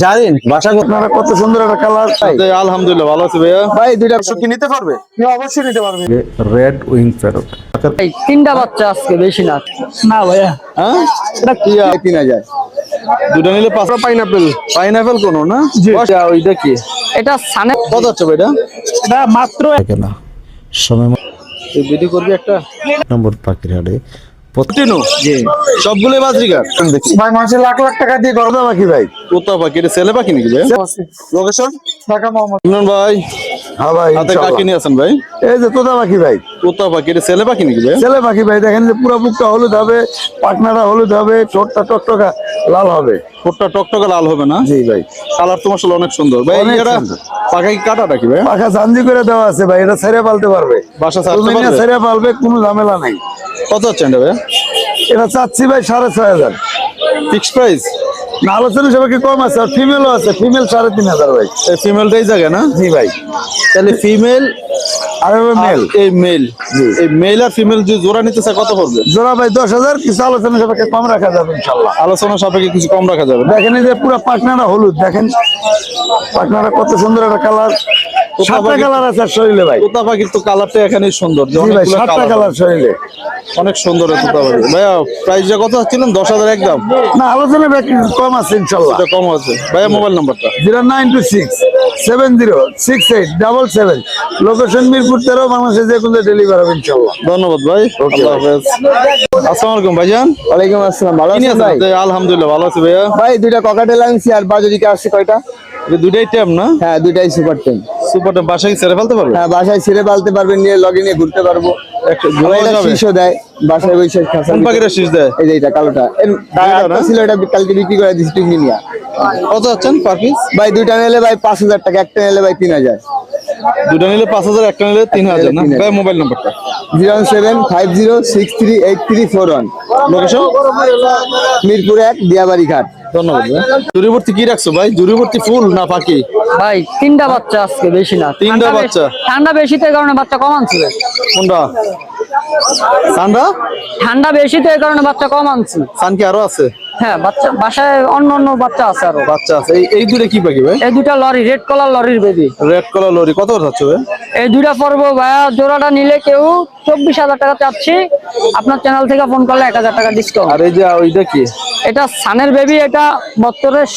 জানেন বাসা আপনারা কত সুন্দর একটা কালার আলহামদুলিল্লাহ ভালো আছে ভাইয়া। ভাই দুইটা কি নিতে পারবে? অবশ্যই নিতে পারবেন রেড উইং প্যারট তিনটা বাচ্চা আজকে বেশি না। না ভাইয়া। হ্যাঁ? এটা কি? তিন হাজার। দুটো নিলে পাঁচটা পাইনাপেল পাইনাপেল কোন না? আচ্ছা, ওইটা কি? এটা সানে কত হচ্ছে ভাই এটা এটা মাত্র থাকে না সময় ভিডিও করবি একটা? নম্বর পাখির হাড়ে টিনু সবগুলোই বাজরিকার ভাই মানুষের লাখ লাখ টাকা দিয়ে গরদা বাকি ভাই। কোথা পাখি এটা ছেলে পাখি নাকি ভাই? লোকেশন? ঢাকা মোহাম্মদ। ইমরান ভাই। হ্যাঁ ভাই হাতে কাকি নিয়ে আছেন ভাই? এই যে তোতা বাকি ভাই। কোথা পাখি এটা ছেলে পাখি নাকি ভাই? ছেলে পাখি ভাই দেখেন যে পুরো বুকটা হলুদ হবে পাটনাটা হলুদ হবে ঠোঁটটা টকটকা লাল হবে। ঠোঁটটা টকটকে লাল হবে না? জি ভাই। কালার তো মাসাল অনেক সুন্দর। ভাই এটা। পাখা কি কাটা নাকি ভাই? পাখা করে দেওয়া আছে ভাই এটা ছেড়ে পালতে পারবে। বাসা ছেড়ে পালবে কোনো ঝামেলা নাই। কত হচ্ছে এটা ভাই এটা চাচ্ছি ভাই সাড়ে ছয় হাজার। ফিক্স প্রাইস না আলোচনা সবাইকে কম আছে? আর ফিমেলও আছে ফিমেল সাড়ে তিন হাজার ভাই। এই ফিমেলটাই জায়গা না? জি ভাই। তাহলে ফিমেল আর মেল এই মেল এই মেল আর ফিমেল যদি জোড়া নিতে চায় কত পড়বে? জোড়া ভাই দশ হাজার কিছু আলোচনা সবাইকে কম রাখা যাবে ইনশাল্লাহ? আলোচনা সাপেক্ষে কিছু কম রাখা যাবে দেখেন এই যে পুরো পাটনাটা হলুদ দেখেন। পাটনাটা কত সুন্দর একটা কালার সাতটা কালার আছে আর শরীরে ভাই। তোতা পাখির তো কালারটা এখানে সুন্দর। ভাই সাতটা কালার শরীরে। অনেক সুন্দর তোতা পাখি। ভাইয়া প্রাইসটা কত হচ্ছিলেন দশ হাজার একদম? না আলোচনা কম আছে ইনশাল্লাহ। কম আছে। ভাইয়া মোবাইল নাম্বারটা zero nine two six seven zero six eight double seven. Location Mirpur তেরো বাংলাদেশে যে কোনো ডেলিভার হবে ইনশাল্লাহ। ধন্যবাদ ভাই। আল্লাহ হাফেজ। আসসালামু আলাইকুম ভাইজান। ওয়ালাইকুম আসসালাম ভালো আছেন আপনি? আলহামদুলিল্লাহ ভালো আছে ভাইয়া। ভাই দুইটা ককাটেল আনছি আর বাজারিকে আসছে কয়টা? দুইটাই ট্যাব না? হ্যাঁ দুইটাই সুপার টেন সুপারটা বাসায় ছেড়ে ফেলতে পারবে? হ্যাঁ বাসায় ছেড়ে পালতে পারবেন নিয়ে লগে নিয়ে ঘুরতে পারব। দেয় বাসায় বসে খাসা কোন পাখিটা শীষ দেয়? এই যে এটা কালোটা? ছিল এটা কালকে বিক্রি করে দিচ্ছি টিঙ্গি নিয়ে। কত হচ্ছেন পার পিস ভাই দুইটা নিলে ভাই পাঁচ হাজার টাকা একটা নিলে ভাই তিন হাজার। দুটো নিলে পাঁচ হাজার একটা নিলে তিন হাজার না? ভাই মোবাইল নাম্বারটা zero seven five zero six three eight three four one. Location Mirpur এক দিয়াবাড়ি ঘাট। ধন্যবাদ ভাই। কি রাখছো ভাই? জুড়িবর্তী ফুল না পাখি? ভাই তিনটা বাচ্চা আজকে বেশি না। তিনটা ঠান্ডা বাচ্চা? ঠান্ডা বেশি তো এই কারণে বাচ্চা কম আনছে কোনটা? সানরা ঠান্ডা বেশি তো এই কারণে বাচ্চা কম আনছি। সান কি আরও আছে? হ্যাঁ বাচ্চা বাসায় অন্য অন্য বাচ্চা আছে আরও। বাচ্চা আছে। এই দুটো কি পাখি ভাই? এই দুটা লরি রেড কালার লরির বেবি রেড কালার লরি। কত যাচ্ছে ভাই? এই দুইটা পর্ব ভাইয়া জোড়াটা নিলে কেউ চব্বিশ হাজার টাকা চাচ্ছি। আপনার চ্যানেল থেকে ফোন করলে এক হাজার টাকা ডিসকাউন্ট আর এই যে ওইটা কি? এটা সানের বেবি এটা বছরের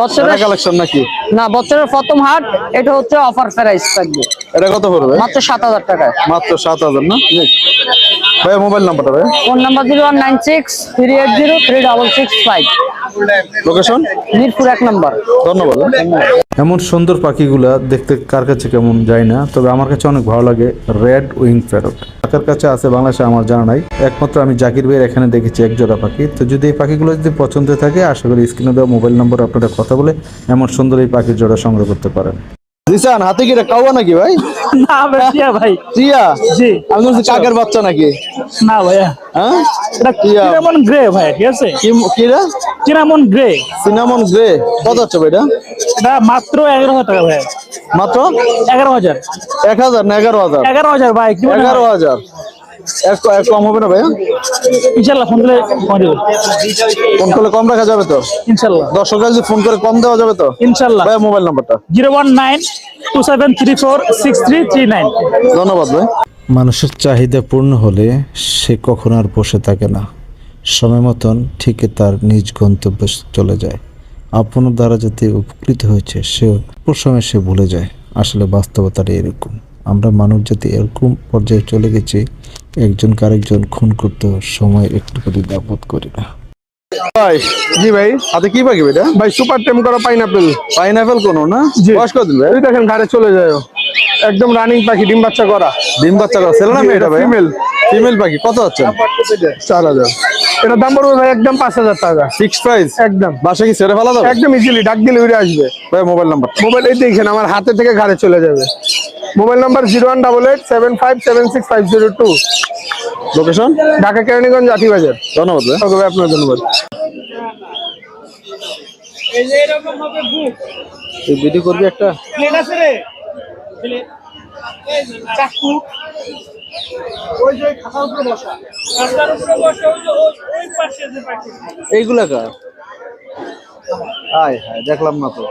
বছরের কালেকশন নাকি? না বছরের প্রথম হাট এটা হচ্ছে অফার প্রাইস থাকবে। এটা কত পড়বে? মাত্র সাত হাজার টাকা মাত্র সাত হাজার না? ভাই মোবাইল নাম্বারটা ভাই phone number zero one nine six three eight zero three double six five. Location Mirpur এক নম্বর। ধন্যবাদ। এমন সুন্দর পাখিগুলা দেখতে কার কাছে কেমন যায় না তবে আমার কাছে অনেক ভালো লাগে রেড উইং প্যারট। কার কাছে আছে বাংলাদেশে আমার জানা নাই একমাত্র আমি জাকির ভাইয়ের এখানে দেখেছি এক জোড়া পাখি। তো যদি এই পাখিগুলো যদি পছন্দ থাকে আশা করি স্ক্রিনে দেওয়া মোবাইল নম্বর আপনারা কথা বলে এমন সুন্দর এই পাখির জোড়া সংগ্রহ করতে পারেন। রিসান হাতে কি কাওয়া নাকি ভাই? না বেশিয়া ভাই। টিয়া? জি। আমি বলছি কাকের বাচ্চা নাকি? না ভাইয়া। হ্যাঁ? এটা টিয়া। সিনামন গ্রে ভাই ঠিক আছে? কি কিরা সিনামন গ্রে। Cinnamon grey. কত আছে ভাই এটা? মাত্র 11000 টাকা ভাই মাত্র? 11000 1000 না 11000 11000 ভাই 11000 কম হবে না ভাইয়া? ইনশাল্লাহ ফোন করে ফোন করলে কম রাখা যাবে তো? ইনশাল্লাহ। দর্শকরা যদি ফোন করে কম দেওয়া যাবে তো? ইনশাল্লাহ। ভাইয়া মোবাইল নাম্বারটা। Zero one nine two seven three four six three three nine. ধন্যবাদ ভাই। মানুষের চাহিদা পূর্ণ হলে সে কখনো আর বসে থাকে না। সময় মতন ঠিকই তার নিজ গন্তব্যে চলে যায়। আপনার দ্বারা যাতে উপকৃত হয়েছে সে সময় সে ভুলে যায়। আসলে বাস্তবতাটা এরকম। আমরা মানব জাতি এরকম পর্যায়ে চলে গেছি একজনকে কারেকজন খুন করতে সময় একটু করে দাপত করি না। ভাই জি ভাই। হাতে কি পাখি এটা ভাই সুপার টেম করা পাইনাপেল পাইনাপেল কোনো না। বয়স কত ভাই? এই দেখেন ঘাড়ে চলে যায় একদম রানিং পাখি ডিম বাচ্চা করা। ডিম বাচ্চা করা। ছেলে না মেয়েটা ভাই? female। ফিমেল পাখি কত হচ্ছে চার হাজার। এটার দাম পড়বে ভাই একদম পাঁচ হাজার টাকা। ফিক্সড প্রাইস একদম। বাসা কি ছেড়ে ফেলা যাবে? একদম ইজিলি ডাক দিলে উড়ে আসবে। ভাই মোবাইল নাম্বার মোবাইল এই দেখেন আমার হাতে থেকে ঘাড়ে চলে যাবে। Mobile number zero one double eight seven five seven six five zero two location Dhaka Keraniganj জাতি বাজার ধন্যবাদ ভাই। ওকে ভাই আপনার ধন্যবাদ। তুই ভিডিও করবি একটা? এইগুলা কার? আয় হায় দেখলাম না তো।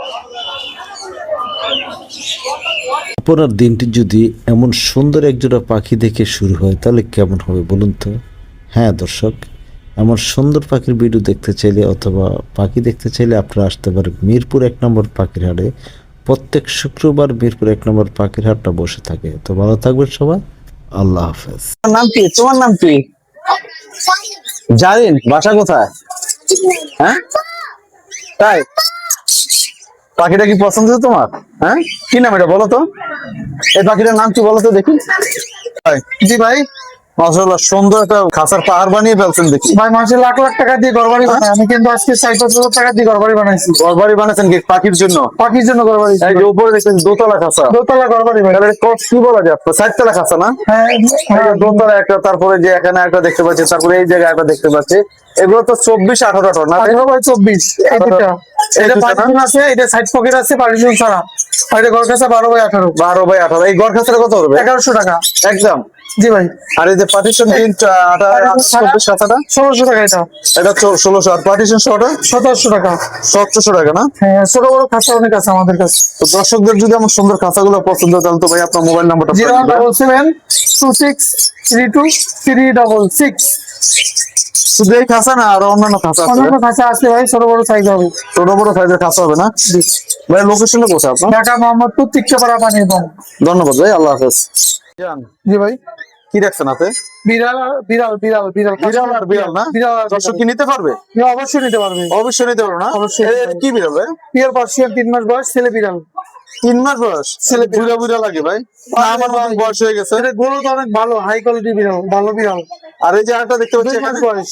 আপনার দিনটি যদি এমন সুন্দর একজোড়া পাখি দেখে শুরু হয় তাহলে কেমন হবে বলুন তো? হ্যাঁ দর্শক এমন সুন্দর পাখির ভিডিও দেখতে চাইলে অথবা পাখি দেখতে চাইলে আপনারা আসতে পারেন মিরপুর এক নম্বর পাখির হাটে। প্রত্যেক শুক্রবার মিরপুর এক নম্বর পাখির হাটটা বসে থাকে। তো ভালো থাকবেন সবাই। আল্লাহ হাফেজ। নাম কি? তোমার নাম কি? জারিন, বাসা কোথায়? হ্যাঁ? তাই? পাখিটা কি পছন্দ তোমার? হ্যাঁ? কি নাম এটা বলো তো? এই পাখিটার নাম কি বলো তো দেখি। জি ভাই? মাসাল্লাহ সুন্দর একটা খাসার পাহাড় বানিয়ে ফেলছেন দেখি। ভাই মাসে লাখ লাখ টাকা দিয়ে ঘরবাড়ি বানাই আমি কিন্তু আজকে ষাট হাজার টাকা দিয়ে ঘরবাড়ি বানাইছি। ঘরবাড়ি বানাচ্ছেন কি পাখির জন্য? পাখির জন্য ঘরবাড়ি এই যে উপরে দেখছেন দোতলা খাসা। দোতলা ঘরবাড়ি ভাই তাহলে কত কি বলা যায়? আপনার চারতলা খাসা না? হ্যাঁ এই দোতলা একটা তারপরে যে এখানে একটা দেখতে পাচ্ছি তারপরে এই জায়গায় একটা দেখতে পাচ্ছি। এগুলো তো চব্বিশ আঠারো টন না আঠারো বাই চব্বিশ। এটা? পার্টিশন আছে এটা সাইড পকেট আছে পার্টিশন ছাড়া। আর এটা ঘর কাছে বারো বাই আঠারো। বারো বাই আঠারো। এই গড় খাসাটা কত হবে? এগারোশো টাকা। একদম। জি ভাই। আর এই যে পার্টিশন প্রিন্ট চব্বিশ খাসাটা ষোলোশো টাকা এটা। এটা ষোলোশো আর পার্টিশন শোটা সতেরোশো টাকা। সতেরোশো টাকা না? হ্যাঁ ছোট বড় খাঁচা অনেক আছে আমাদের কাছে। তো দর্শকদের যদি আমার সুন্দর খাঁচাগুলো পছন্দ হয় তাহলে তো ভাই আপনার মোবাইল নাম্বারটা zero double seven two six three two three double six. শুধু এই খাঁচা না আর অন্যান্য খাঁচা অন্যান্য খাঁচা আছে ভাই ছোট বড় সাইজ হবে। ছোট বড় সাইজের খাঁচা হবে না? ভাই লোকেশনটা কোথায় আপনার? ঢাকা মোহাম্মদপুর তিক্কাপাড়া পানি এবং ধন্যবাদ ভাই আল্লাহ হাফেজ। জি ভাই। কি রাখছেন হাতে? বিড়াল বিড়াল বিড়াল বিড়াল বিড়াল আর বিড়াল না? বিড়াল দর্শক কি নিতে পারবে? অবশ্যই নিতে পারবে। অবশ্যই নিতে পারবে না? অবশ্যই। কি বিড়াল ভাই? পিয়ার পার্সিয়ান তিন মাস বয়স ছেলে বিড়াল। তিন মাস বয়স? ছেলে বুড়া বুড়া লাগে ভাই। আমার মতন বয়স। হয়ে গেছে। এটা গোলো তো অনেক ভালো হাই কোয়ালিটি বিড়াল ভালো বিড়াল। আর এই যে আরেকটা দেখতে পাচ্ছি দুই মাস বয়স।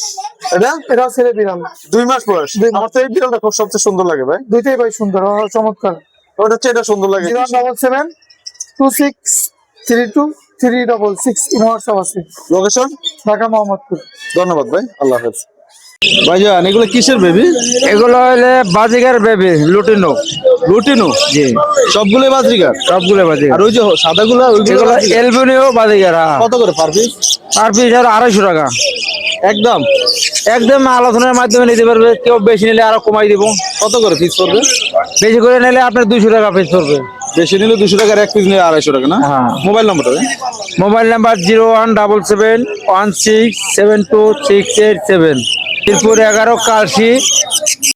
এটা? এটাও ছেলে বিড়াল। দুই মাস বয়স। আমার তো এই বিড়ালটা খুব সবচেয়ে সুন্দর লাগে ভাই। দুইটাই ভাই সুন্দর চমৎকার। ওটা হচ্ছে এটা সুন্দর লাগে। Zero seven two six three two three double six WhatsApp আছে লোকেশন ঢাকা মোহাম্মদপুর। ধন্যবাদ ভাই আল্লাহ হাফেজ। ভাইজান এগুলো কিসের বেবি এগুলো হলে বেবি লুটিনো। জি। সবগুলোই বাজরিকার সবগুলো বাজিগার। আর ওই যে সাদাগুলো ওইগুলো এগুলো বাজরিকার। এলবিনিও বাজিগার হ্যাঁ। কত করে পার পিস আর পিস আর আড়াইশো টাকা। একদম? একদম আলোচনার মাধ্যমে নিতে পারবে কেউ বেশি নিলে আরও কমাই দিব। কত করে পিস পড়বে? বেশি করে নিলে আপনার দুইশো টাকা পিস পড়বে। বেশি নিলে দুশো টাকার এক পিস নিলে আড়াইশো টাকা না হ্যাঁ। মোবাইল নাম্বারটা? Mobile number zero one double seven one six seven two six eight seven Tirupur এগারো কালসি